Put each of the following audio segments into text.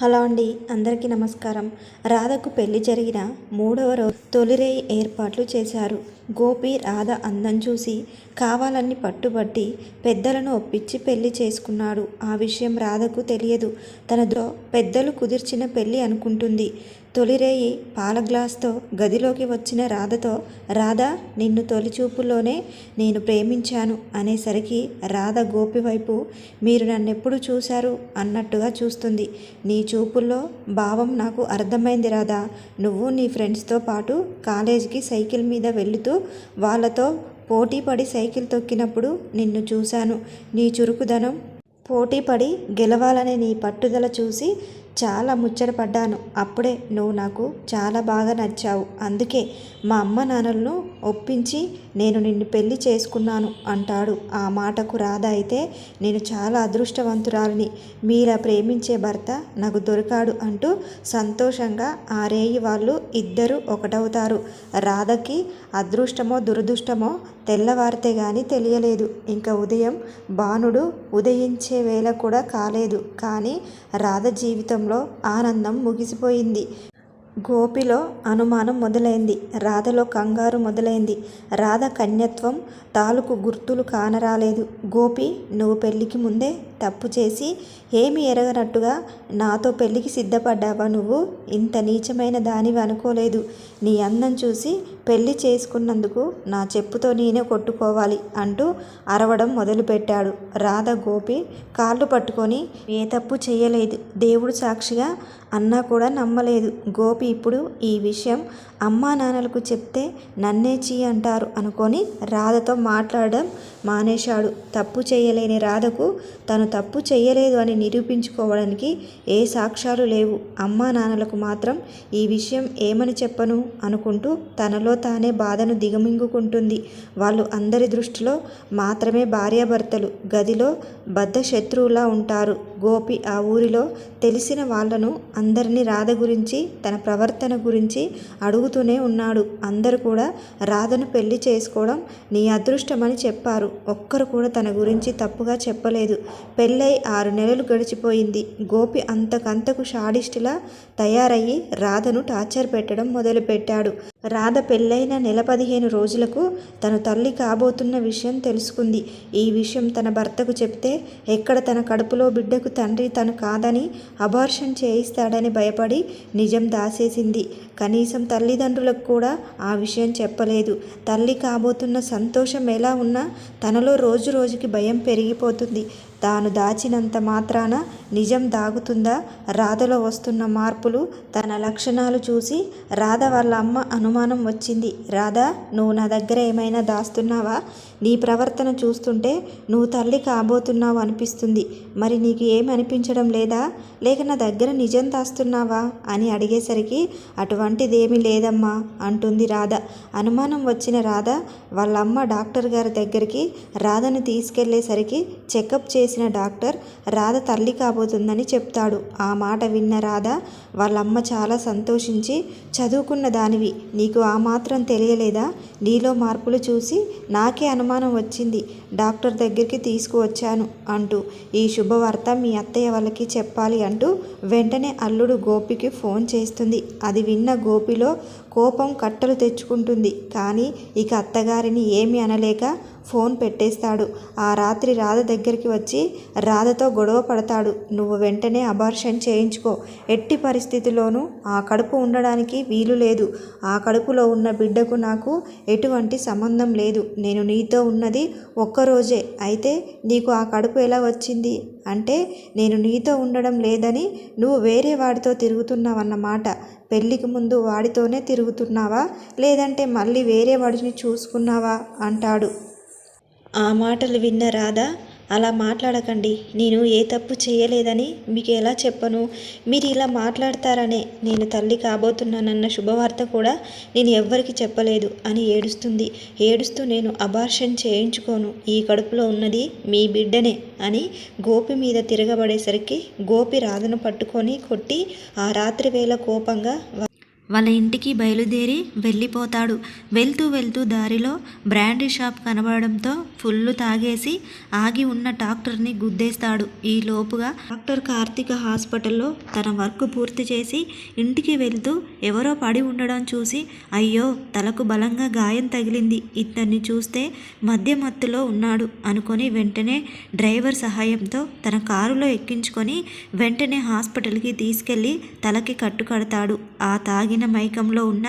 Hello అండి అందరికీ నమస్కారం. రాధకు పెళ్ళి జరిగిన మూడవ రోజు తొలిరేయి ఏర్పాట్లు చేశారు. గోపి రాధ అందం చూసి కావాలని పట్టుబట్టి పెద్దలను ఒప్పించి పెళ్ళి చేసుకున్నాడు. ఆ విషయం రాధకు తెలియదు. తన పెద్దలు కుదిర్చిన పెళ్ళి అనుకుంటుంది. తొలిరేయి పాల గ్లాస్తో గదిలోకి వచ్చిన రాధతో రాధ నిన్ను తొలిచూపులోనే నేను ప్రేమించాను అనేసరికి రాధ గోపి వైపు మీరు నన్నెప్పుడు చూశారు? అన్నట్టుగా చూస్తుంది. నీ చూపుల్లో భావం నాకు అర్థమైంది రాధా. నువ్వు నీ ఫ్రెండ్స్తో పాటు కాలేజీకి సైకిల్ మీద వెళుతూ వాళ్ళతో పోటీపడి సైకిల్ తొక్కినప్పుడు నిన్ను చూశాను. నీ చురుకుదనం పోటీపడి గెలవాలనే నీ పట్టుదల చూసి చాలా ముచ్చటపడ్డాను అప్పుడే నువ్వు నాకు చాలా బాగా నచ్చావు. అందుకే మా అమ్మ నాన్నలను ఒప్పించి నేను నిన్ను పెళ్ళి చేసుకున్నాను అంటాడు. ఆ మాటకు రాధ అయితే నేను చాలా అదృష్టవంతురాలిని. మీరా ప్రేమించే భర్త నాకు దొరికాడు అంటూ సంతోషంగా ఆ రేయి వాళ్ళు ఇద్దరు ఒకటవుతారు. రాధకి అదృష్టమో దురదృష్టమో తెల్లవారితే గాని తెలియలేదు. ఇంకా ఉదయం బాణుడు ఉదయించే వేళ కూడా కాలేదు. కానీ రాధ జీవితం జీవితంలో ఆనందం ముగిసిపోయింది. గోపిలో అనుమానం మొదలైంది. రాధలో కంగారు మొదలైంది. రాధ కన్యత్వం తాలూకు గుర్తులు కానరాలేదు. గోపి నువ్వు పెళ్ళికి ముందే తప్పు చేసి ఏమి ఎరగనట్టుగా నాతో పెళ్ళికి సిద్ధపడ్డావా నువ్వు? ఇంత నీచమైన దానివి అనుకోలేదు. నీ అందం చూసి పెళ్ళి చేసుకున్నందుకు నా చెప్పుతో నేనే కొట్టుకోవాలి అంటూ అరవడం మొదలుపెట్టాడు. రాధ గోపి కాళ్ళు పట్టుకొని ఏ తప్పు చేయలేదు. దేవుడు సాక్షిగా అన్నా కూడా నమ్మలేదు. గోపి ఇప్పుడు ఈ విషయం అమ్మా నాన్నలకు చెప్తే నన్నే చీ అంటారు అనుకొని రాధతో మాట్లాడడం మానేశాడు. తప్పు చేయలేని రాధకు తను తప్పు చేయలేదు అని నిరూపించుకోవడానికి ఏ సాక్ష్యాలు లేవు. అమ్మా నాన్నలకు మాత్రం ఈ విషయం ఏమని చెప్పను? అనుకుంటూ తనలో తానే బాధను దిగమింగుకుంటుంది. వాళ్ళు అందరి దృష్టిలో మాత్రమే భార్యాభర్తలు. గదిలో బద్ధ శత్రువులా ఉంటారు. గోపి ఆ ఊరిలో తెలిసిన వాళ్ళను అందరినీ రాధ గురించి తన ప్రవర్తన గురించి అడుగుతూనే ఉన్నాడు. అందరూ కూడా రాధను పెళ్ళి చేసుకోవడం నీ అదృష్టమని చెప్పారు. ఒక్కరు కూడా తన గురించి తప్పుగా చెప్పలేదు. పెళ్ళై ఆరు నెలలు గడిచిపోయింది. గోపి అంతకంతకు షాడిస్టులా తయారయ్యి రాధను టార్చర్ పెట్టడం మొదలుపెట్టాడు. రాధ పెళ్ళైన నెల పదిహేను రోజులకు తను తల్లి కాబోతున్న విషయం తెలుసుకుంది. ఈ విషయం తన భర్తకు చెప్తే ఎక్కడ తన కడుపులో బిడ్డకు తండ్రి తను కాదని అబార్షన్ చేయిస్తాడని భయపడి నిజం దాసేసింది. కనీసం తల్లిదండ్రులకు కూడా ఆ విషయం చెప్పలేదు. తల్లి కాబోతున్న సంతోషం ఎలా ఉన్నా తనలో రోజు రోజుకి భయం పెరిగిపోతుంది. తాను దాచినంత మాత్రాన నిజం దాగుతుందా? రాధలో వస్తున్న మార్పులు తన లక్షణాలు చూసి రాధ వాళ్ళ అమ్మ అనుమానం వచ్చింది. రాధ నువ్వు నా దగ్గర ఏమైనా దాస్తున్నావా? నీ ప్రవర్తన చూస్తుంటే నువ్వు తల్లి కాబోతున్నావు అనిపిస్తుంది. మరి నీకు ఏమి అనిపించడం లేదా? లేక నా దగ్గర నిజం దాస్తున్నావా? అని అడిగేసరికి అటువంటిదేమీ లేదమ్మా అంటుంది రాధ. అనుమానం వచ్చిన రాధ వాళ్ళమ్మ డాక్టర్ గారి దగ్గరికి రాధను తీసుకెళ్ళేసరికి చెకప్ చేసి చేసిన డాక్టర్ రాధ తల్లి కాబోతుందని చెప్తాడు. ఆ మాట విన్న రాధ వాళ్ళమ్మ చాలా సంతోషించి చదువుకున్న దానివి నీకు ఆ మాత్రం తెలియలేదా? నీలో మార్పులు చూసి నాకే అనుమానం వచ్చింది. డాక్టర్ దగ్గరికి తీసుకువచ్చాను అంటూ ఈ శుభవార్త మీ అత్తయ్య వాళ్ళకి చెప్పాలి అంటూ వెంటనే అల్లుడు గోపికి ఫోన్ చేస్తుంది. అది విన్న గోపిలో కోపం కట్టలు తెచ్చుకుంటుంది. కానీ ఇక అత్తగారిని ఏమి అనలేక ఫోన్ పెట్టేస్తాడు. ఆ రాత్రి రాధ దగ్గరికి వచ్చి రాధతో గొడవ పడతాడు. నువ్వు వెంటనే అబార్షన్ చేయించుకో. ఎట్టి పరిస్థితిలోనూ ఆ కడుపు ఉండడానికి వీలు లేదు. ఆ కడుపులో ఉన్న బిడ్డకు నాకు ఎటువంటి సంబంధం లేదు. నేను నీతో ఉన్నది ఒక్కరోజే. అయితే నీకు ఆ కడుపు ఎలా వచ్చింది? అంటే నేను నీతో ఉండడం లేదని నువ్వు వేరే వాడితో తిరుగుతున్నావన్నమాట. పెళ్ళికి ముందు వాడితోనే తిరుగుతున్నావా? లేదంటే మళ్ళీ వేరే వాడిని చూసుకున్నావా? అంటాడు. ఆ మాటలు విన్న రాధ అలా మాట్లాడకండి. నేను ఏ తప్పు చేయలేదని మీకు ఎలా చెప్పను? మీరు ఇలా మాట్లాడతారనే నేను తల్లి కాబోతున్నానన్న శుభవార్త కూడా నేను ఎవ్వరికి చెప్పలేదు అని ఏడుస్తుంది. ఏడుస్తూ నేను అబార్షన్ చేయించుకోను. ఈ కడుపులో ఉన్నది మీ బిడ్డనే అని గోపి మీద తిరగబడేసరికి గోపి రాధను పట్టుకొని కొట్టి ఆ రాత్రి వేళ కోపంగా వాళ్ళ ఇంటికి బయలుదేరి వెళ్ళిపోతాడు. వెళ్తూ వెళ్తూ దారిలో బ్రాండీ షాప్ కనబడడంతో ఫుల్ తాగేసి ఆగి ఉన్న డాక్టర్ని గుద్దేస్తాడు. ఈ లోపుగా డాక్టర్ కార్తీక హాస్పిటల్లో తన వర్క్ పూర్తి చేసి ఇంటికి వెళ్తూ ఎవరో పడి ఉండడం చూసి అయ్యో తలకు బలంగా గాయం తగిలింది. ఇతన్ని చూస్తే మధ్య మత్తులో ఉన్నాడు అనుకొని వెంటనే డ్రైవర్ సహాయంతో తన కారులో ఎక్కించుకొని వెంటనే హాస్పిటల్కి తీసుకెళ్ళి తలకి కట్టు కడతాడు. ఆ తాగిన మైకంలో ఉన్న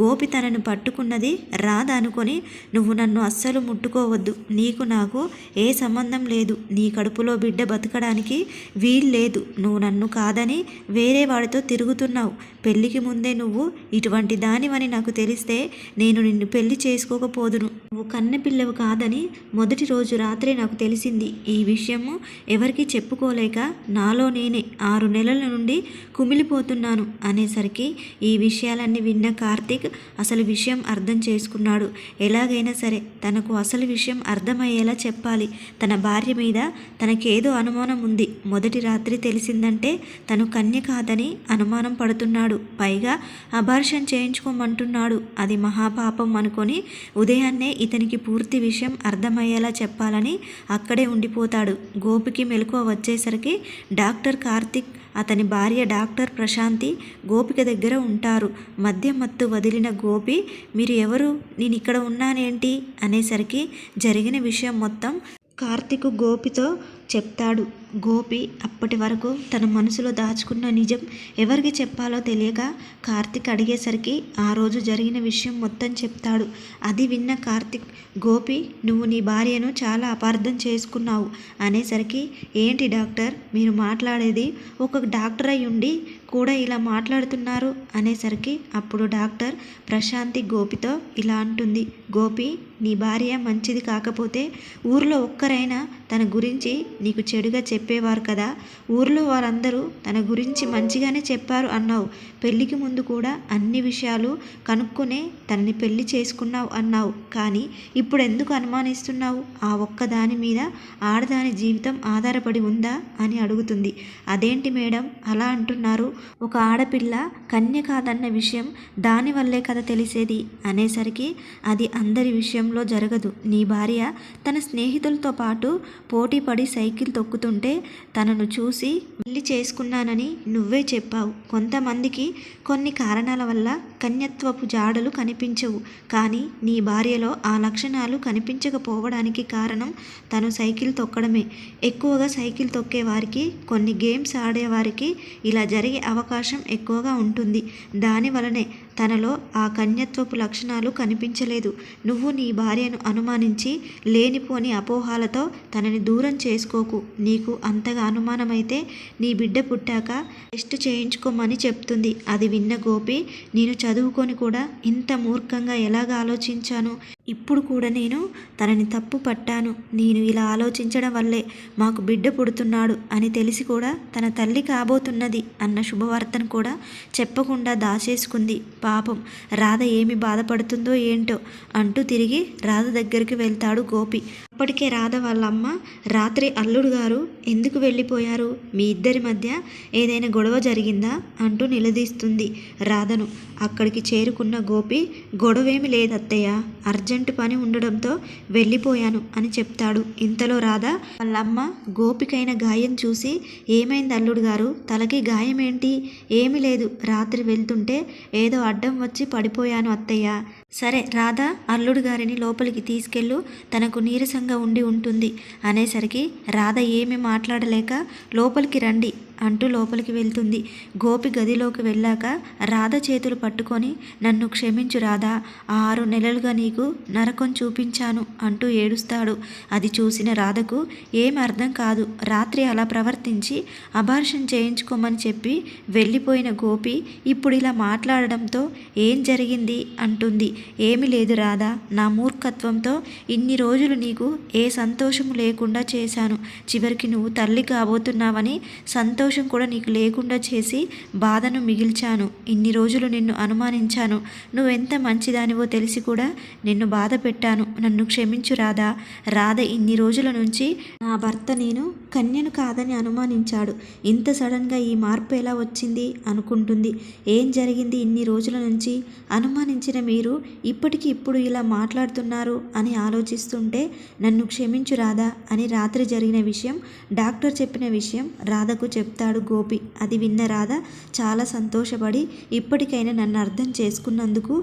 గోపి తనను పట్టుకున్నది రాధ అనుకొని నువ్వు నన్ను అస్సలు ముట్టుకోవద్దు. నీకు నాకు ఏ సంబంధం లేదు. నీ కడుపులో బిడ్డ బతకడానికి వీల్లేదు. నువ్వు నన్ను కాదని వేరే వాడితో తిరుగుతున్నావు. పెళ్ళికి ముందే నువ్వు ఇటువంటి దానివని నాకు తెలిస్తే నేను నిన్ను పెళ్ళి చేసుకోకపోదును. నువ్వు కన్నెపిల్లవు కాదని మొదటి రోజు రాత్రే నాకు తెలిసింది. ఈ విషయము ఎవరికి చెప్పుకోలేక నాలో నేనే ఆరు నెలల నుండి కుమిలిపోతున్నాను అనేసరికి ఈ విషయాలన్నీ విన్న కార్తీక్ అసలు విషయం అర్థం చేసుకున్నాడు. ఎలాగైనా సరే తనకు అసలు విషయం అర్థమయ్యేలా చెప్పాలి. తన భార్య మీద తనకేదో అనుమానం ఉంది. మొదటి రాత్రి తెలిసిందంటే తను కన్య కాదని అనుమానం పడుతున్నాడు. పైగా అబార్షన్ చేయించుకోమంటున్నాడు. అది మహాపాపం అనుకొని ఉదయాన్నే ఇతనికి పూర్తి విషయం అర్థమయ్యేలా చెప్పాలని అక్కడే ఉండిపోతాడు. గోపికి మెలకువ వచ్చేసరికి డాక్టర్ కార్తిక్ అతని భార్య డాక్టర్ ప్రశాంతి గోపిక దగ్గర ఉంటారు. మధ్య మత్తు వదిలిన గోపి మీరు ఎవరు? నేను ఇక్కడ ఉన్నానేంటి? అనేసరికి జరిగిన విషయం మొత్తం కార్తిక్ గోపితో చెప్తాడు. గోపి అప్పటి వరకు తన మనసులో దాచుకున్న నిజం ఎవరికి చెప్పాలో తెలియక కార్తిక్ అడిగేసరికి ఆ రోజు జరిగిన విషయం మొత్తం చెప్తాడు. అది విన్న కార్తిక్ గోపి నువ్వు నీ భార్యను చాలా అపార్థం చేసుకున్నావు అనేసరికి ఏంటి డాక్టర్ మీరు మాట్లాడేది ఒక డాక్టర్ అయి ఉండి కూడా ఇలా మాట్లాడుతున్నారు అనేసరికి అప్పుడు డాక్టర్ ప్రశాంతి గోపితో ఇలా అంటుంది. గోపి నీ భార్య మంచిది కాకపోతే ఊర్లో ఒక్కరైనా తన గురించి నీకు చెడుగా చెప్పేవారు కదా? ఊర్లో వారందరూ తన గురించి మంచిగానే చెప్పారు అన్నావు. పెళ్ళికి ముందు కూడా అన్ని విషయాలు కనుక్కొనే తనని పెళ్ళి చేసుకున్నావు అన్నావు. కానీ ఇప్పుడు ఎందుకు అనుమానిస్తున్నావు? ఆ ఒక్క దాని మీద ఆడదాని జీవితం ఆధారపడి ఉందా? అని అడుగుతుంది. అదేంటి మేడం అలా అంటున్నారు? ఒక ఆడపిల్ల కన్య కాదన్న విషయం దానివల్లే కదా తెలిసేది. అనేసరికి అది అందరి విషయంలో జరగదు. నీ భార్య తన స్నేహితులతో పాటు పోటీపడి సైకిల్ తొక్కుతుంటే తనను చూసి పెళ్ళి చేసుకున్నానని నువ్వే చెప్పావు. కొంతమందికి కొన్ని కారణాల వల్ల కన్యత్వపు జాడలు కనిపించవు. కానీ నీ భార్యలో ఆ లక్షణాలు కనిపించకపోవడానికి కారణం తను సైకిల్ తొక్కడమే. ఎక్కువగా సైకిల్ తొక్కేవారికి కొన్ని గేమ్స్ ఆడేవారికి ఇలా జరిగే అవకాశం ఎక్కువగా ఉంటుంది. దానివలనే తనలో ఆ కన్యత్వపు లక్షణాలు కనిపించలేదు. నువ్వు నీ భార్యను అనుమానించి లేనిపోని అపోహాలతో తనని దూరం చేసుకోకు. నీకు అంతగా అనుమానమైతే నీ బిడ్డ పుట్టాక టెస్ట్ చేయించుకోమని చెప్తుంది. అది విన్న గోపి నేను చదువుకొని కూడా ఇంత మూర్ఖంగా ఎలాగ ఆలోచించాను? ఇప్పుడు కూడా నేను తనని తప్పు పట్టాను. నేను ఇలా ఆలోచించడం వల్లే మాకు బిడ్డ పుడుతున్నాడు అని తెలిసి కూడా తన తల్లి కాబోతున్నది అన్న శుభవార్తను కూడా చెప్పకుండా దాచేసుకుంది. పాపం రాధ ఏమి బాధపడుతుందో ఏంటో అంటూ తిరిగి రాధ దగ్గరికి వెళ్తాడు గోపి. అప్పటికే రాధ వాళ్ళ అమ్మ రాత్రి అల్లుడు గారు ఎందుకు వెళ్ళిపోయారు? మీ ఇద్దరి మధ్య ఏదైనా గొడవ జరిగిందా? అంటూ నిలదీస్తుంది రాధను. అక్కడికి చేరుకున్న గోపి గొడవేమి లేదత్తయ్య అర్జెంట్ పని ఉండడంతో వెళ్ళిపోయాను అని చెప్తాడు. ఇంతలో రాధా వాళ్ళమ్మ గోపికైన గాయం చూసి ఏమైంది అల్లుడు గారు? తలకి గాయం ఏంటి ఏమీ లేదు. రాత్రి వెళ్తుంటే ఏదో అడ్డం వచ్చి పడిపోయాను అత్తయ్య. సరే రాధా అల్లుడు గారిని లోపలికి తీసుకెళ్ళు. తనకు నీరసంగా ఉండి ఉంటుంది అనేసరికి రాధ ఏమీ మాట్లాడలేక లోపలికి రండి. అంటూ లోపలికి వెళ్తుంది. గోపి గదిలోకి వెళ్ళాక రాధ చేతులు పట్టుకొని నన్ను క్షమించు రాధా ఆరు నెలలుగా నీకు నరకం చూపించాను అంటూ ఏడుస్తాడు. అది చూసిన రాధకు ఏం అర్థం కాదు. రాత్రి అలా ప్రవర్తించి అబార్షన్ చేయించుకోమని చెప్పి వెళ్ళిపోయిన గోపి ఇప్పుడు ఇలా మాట్లాడడంతో ఏం జరిగింది? అంటుంది. ఏమి లేదు రాధా. నా మూర్ఖత్వంతో ఇన్ని రోజులు నీకు ఏ సంతోషము లేకుండా చేశాను. చివరికి నువ్వు తల్లి కాబోతున్నావని సంతోష సంతోషం కూడా నీకు లేకుండా చేసి బాధను మిగిల్చాను. ఇన్ని రోజులు నిన్ను అనుమానించాను. నువ్వెంత మంచిదానివో తెలిసి కూడా నిన్ను బాధ పెట్టాను. నన్ను క్షమించు రాధా. రాధ ఇన్ని రోజుల నుంచి నా భర్త నేను కన్యను కాదని అనుమానించాడు. ఇంత సడన్గా ఈ మార్పు ఎలా వచ్చింది అనుకుంటుంది. ఏం జరిగింది ఇన్ని రోజుల నుంచి? అనుమానించిన మీరు ఇప్పటికి ఇప్పుడు ఇలా మాట్లాడుతున్నారు అని ఆలోచిస్తుంటే నన్ను క్షమించు రాధా అని రాత్రి జరిగిన విషయం డాక్టర్ చెప్పిన విషయం రాధకు చెప్తాడు గోపి. అది విన్న రాధ చాలా సంతోషపడి ఇప్పటికైనా నన్ను అర్థం చేసుకున్నందుకు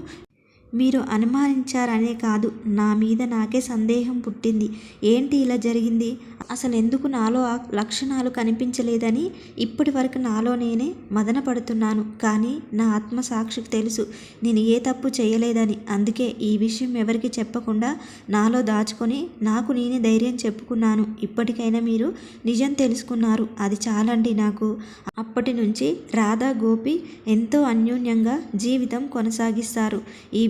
మీరు అనుమానించారనే కాదు. నా మీద నాకే సందేహం పుట్టింది. ఏంటి ఇలా జరిగింది? అసలు ఎందుకు నాలో ఆ లక్షణాలు కనిపించలేదని ఇప్పటి వరకు నాలో నేనే మదన పడుతున్నాను కానీ నా ఆత్మసాక్షికి తెలుసు. నేను ఏ తప్పు చేయలేదని. అందుకే ఈ విషయం ఎవరికి చెప్పకుండా నాలో దాచుకొని నాకు నేనే ధైర్యం చెప్పుకున్నాను. ఇప్పటికైనా మీరు నిజం తెలుసుకున్నారు. అది చాలండి నాకు. అప్పటి నుంచి రాధా గోపి ఎంతో అన్యోన్యంగా జీవితం కొనసాగిస్తారు. ఈ